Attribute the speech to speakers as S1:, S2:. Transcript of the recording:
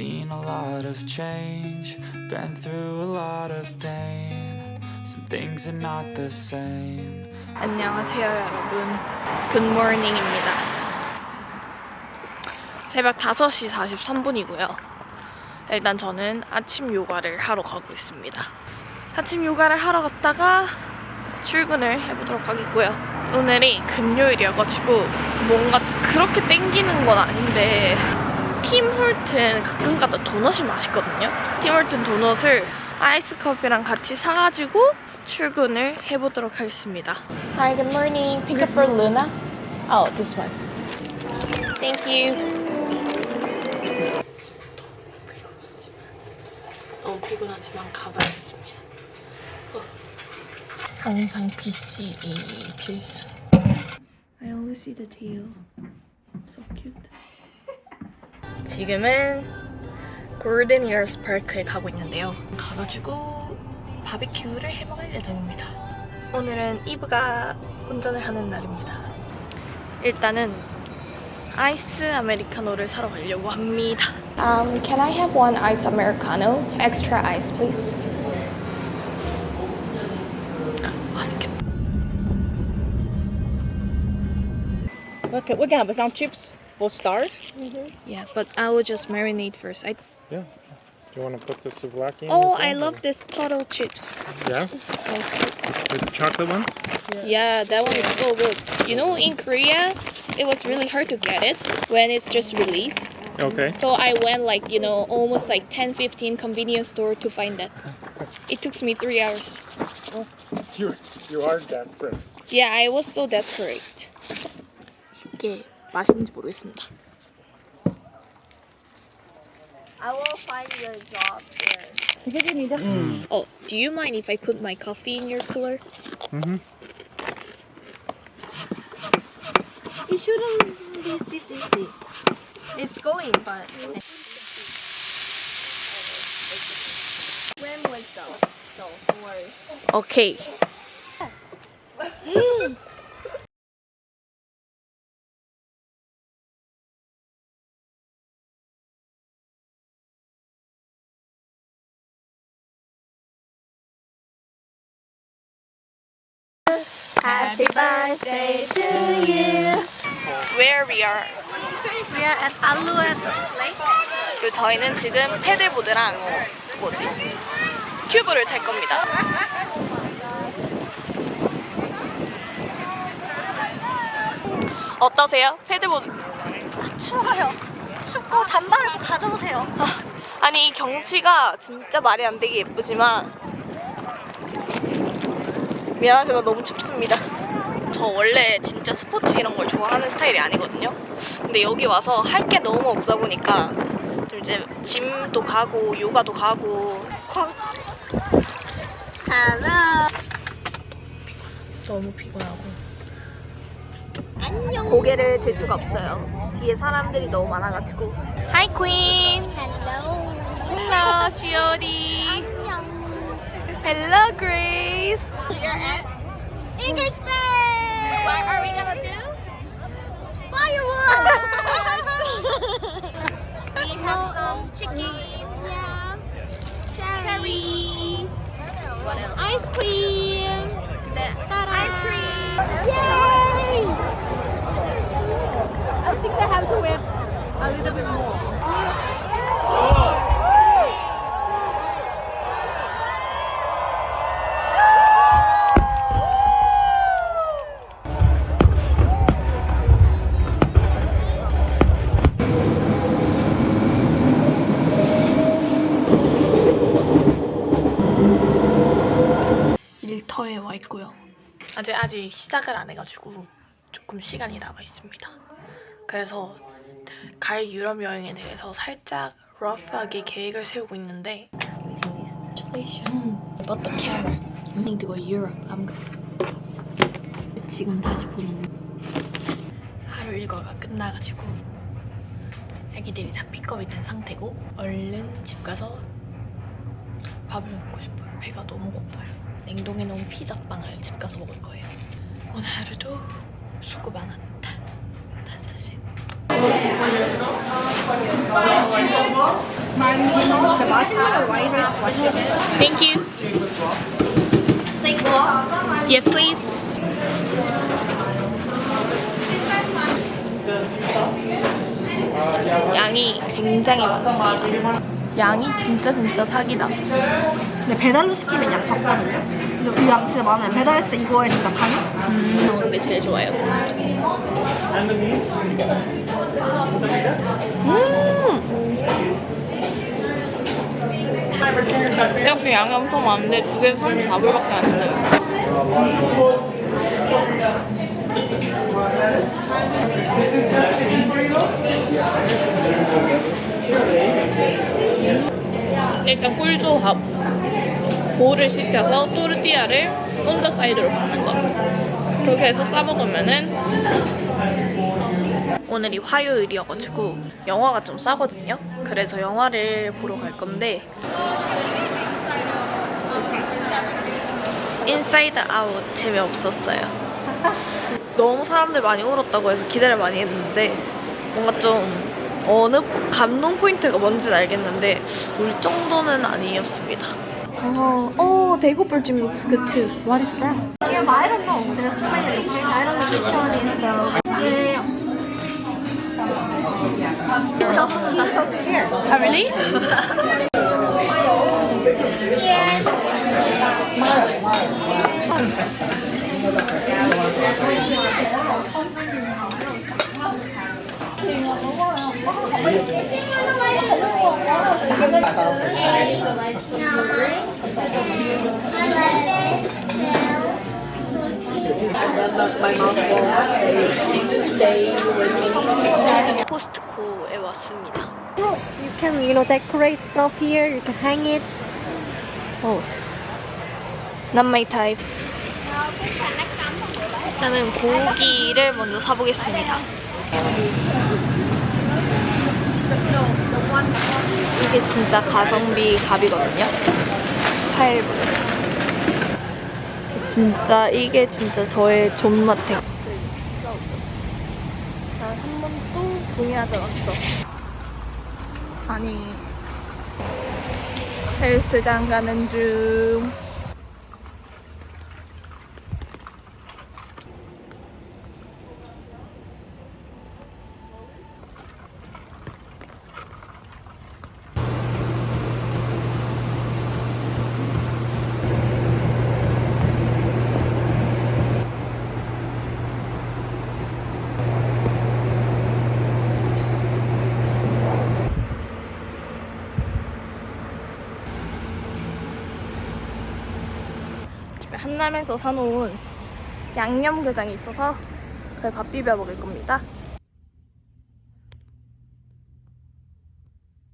S1: Seen a lot of change, been through a lot of pain. Some things are not the same.
S2: 안녕하세요 여러분. 굿모닝입니다. 새벽 5시 43분이고요. 일단 저는 아침 요가를 하러 가고 있습니다. 아침 요가를 하러 갔다가 출근을 해보도록 하겠고요. 오늘이 금요일이어가지고 뭔가 그렇게 땡기는 건 아닌데 팀홀튼 가끔가다 도넛이 맛있거든요 팀홀튼 도넛을 아이스 커피랑 같이 사가지고 출근을 해보도록 하겠습니다 Hi, good morning. Pick up for Luna. Oh, this one. Thank you. 너무 피곤하지만 가봐야겠습니다. 어. 항상 PC이 필수. I only see the tail. So cute. 지금은 골든 이어스 파크에 가고 있는데요. 가가지고 바비큐를 해먹을 예정입니다. 오늘은 이브가 운전을 하는 날입니다. 일단은 아이스 아메리카노를 사러 가려고 합니다.
S3: Um, can I have one ice americano? Extra ice, please.
S2: 맛있겠다.
S4: Okay, we can have some chips. We'll start. Mm-hmm.
S2: Yeah, but I will just marinate first. I
S5: Yeah. Do you want to put the souvlaki in?
S2: oh,
S5: as
S2: I
S5: well,
S2: love this turtle chips.
S5: Yeah?
S2: Yes.
S5: The chocolate ones?
S2: Yeah, that one is so good. You know, in Korea, it was really hard to get it when it's just released.
S5: Okay.
S2: So I went like, you know, almost like 10, 15 convenience store to find that. It took me three hours.
S5: You, you are desperate.
S2: Yeah, I was so desperate. 이게 맛있는지 모르겠습니다.
S6: I will find your job there.
S2: Oh, do you mind if I put my coffee in your cooler?
S5: Mm-hmm.
S6: It shouldn't be this easy. It's going, but when will go? So don't worry.
S2: Okay.
S6: Happy birthday to you.
S2: Where we are.
S6: We are at Aluet Lake.
S2: 그리고 저희는 지금 패들보드랑 어, 뭐지? 튜브를 탈 겁니다. 어떠세요? 패들보드.
S6: 추워요. 춥고 단발을 꼭 가져오세요.
S2: 아니 경치가 진짜 말이 안 되게 예쁘지만 미안하지만 너무 춥습니다. 저 원래 진짜 스포츠 이런 걸 좋아하는 스타일이 아니거든요. 근데 여기 와서 할 게 너무 없다 보니까 좀 이제 짐도 가고 요가도 가고
S6: Hello.
S2: 너무 피곤하고 안녕 고개를 들 수가 없어요. 뒤에 사람들이 너무 많아가지고 Hi Queen.
S6: Hello.
S2: Hello 시오리. Hello Grace.
S6: English Bay.
S2: What are we gonna do?
S6: Fireworks.
S2: We have some chicken,
S6: yeah.
S2: cherry, what else?
S6: Ice cream.
S2: Ice cream. 아직 아직 시작을 안 해가지고 조금 시간이 남아 있습니다. 그래서 갈 유럽 여행에 대해서 살짝 러프하게 계획을 세우고 있는데. But the camera. I need to go Europe. I'm go. 지금 다시 보는 하루 일과가 끝나가지고 애기들이 다 픽업이 된 상태고 얼른 집 가서 밥을 먹고 싶어요. 배가 너무 고파요. 냉동해 놓은 피자빵을 집 가서 먹을 거예요. 오늘 하루도 수고 많았다. 다사신. Thank you. Yes, please. 양이 굉장히 많습니다. 양이 진짜 진짜 사기다.
S6: 근데 배달로 시키면 양 적거든요. 근데 이양 진짜 많아요. 배달했을 때 이거에 진짜 반이?
S2: 음, 나오는 게 제일 좋아요. 음! 이렇게 양이 엄청 많은데 두 개에서 34불밖에 안 돼요. 일단 꿀조합 볼을 시켜서 또르띠아를 온더사이드로 박는 거. 그렇게 해서 싸먹으면은 오늘이 화요일이어가지고 영화가 좀 싸거든요. 그래서 영화를 보러 갈 건데 인사이드 아웃 재미없었어요. 너무 사람들 많이 울었다고 해서 기대를 많이 했는데 뭔가 좀 어느 포- 감동 포인트가 뭔지는 알겠는데 울 정도는 아니었습니다
S3: Oh, oh, 대구불찜 looks good too. What is that?
S6: Yeah, but I don't know. There's so many locations. I don't know which one is the. Yeah. He doesn't, he doesn't care.
S2: 아 really? 코스트코에 왔습니다.
S6: You can, you know, decorate stuff here. You can hang it. Oh.
S2: Not my type. 일단은 고기를 먼저 사보겠습니다. 이게 진짜 가성비 갑이거든요. 8불. 진짜 이게 진짜 저의 존맛탱. 번도 동의하지 않았어. 아니 헬스장 가는 중. 한남에서 사놓은 양념게장이 있어서 그걸 밥 비벼 먹을 겁니다.